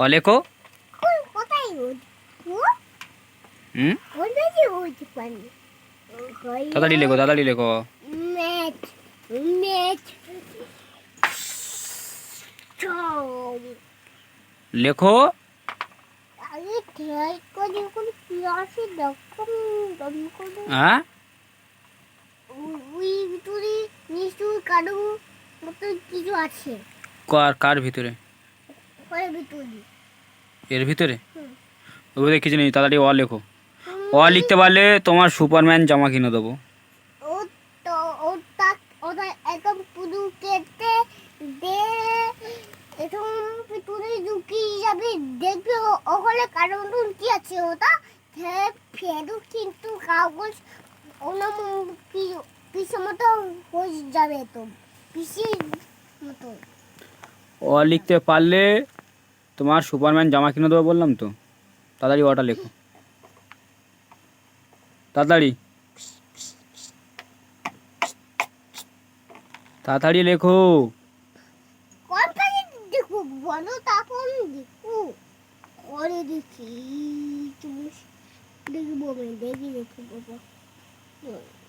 অ লেখো কোন কোথায় রোদ ও হুম তাড়াতাড়ি লেখো তাড়াতাড়ি লেখো হ্যাঁ কারও ভিতরে? এর ভিতরে। ওই কিছু নেই তাড়াতাড়ি অ লেখো। অ লিখতে পারলে তোমার সুপারম্যান জামা কিনে দেবো। ও তো ওটা ওটা একদম পুরো কেটে দে এখন ভিতরে ঢুকিয়ে যাবে দেখবে ও- ওখানে কারণ কি আছে ওটা? ফেরু কিন্তু কাগজ ওনার পিসের মতো হয়ে যাবে তো পিসির মতো। অ লিখতে পারলে তোমার সুপারম্যান জামা কিনে দেবো বললাম তো। তাড়াতাড়ি অটা লেখো। তাড়াতাড়ি। তাড়াতাড়ি লেখো। দেখো। দেখো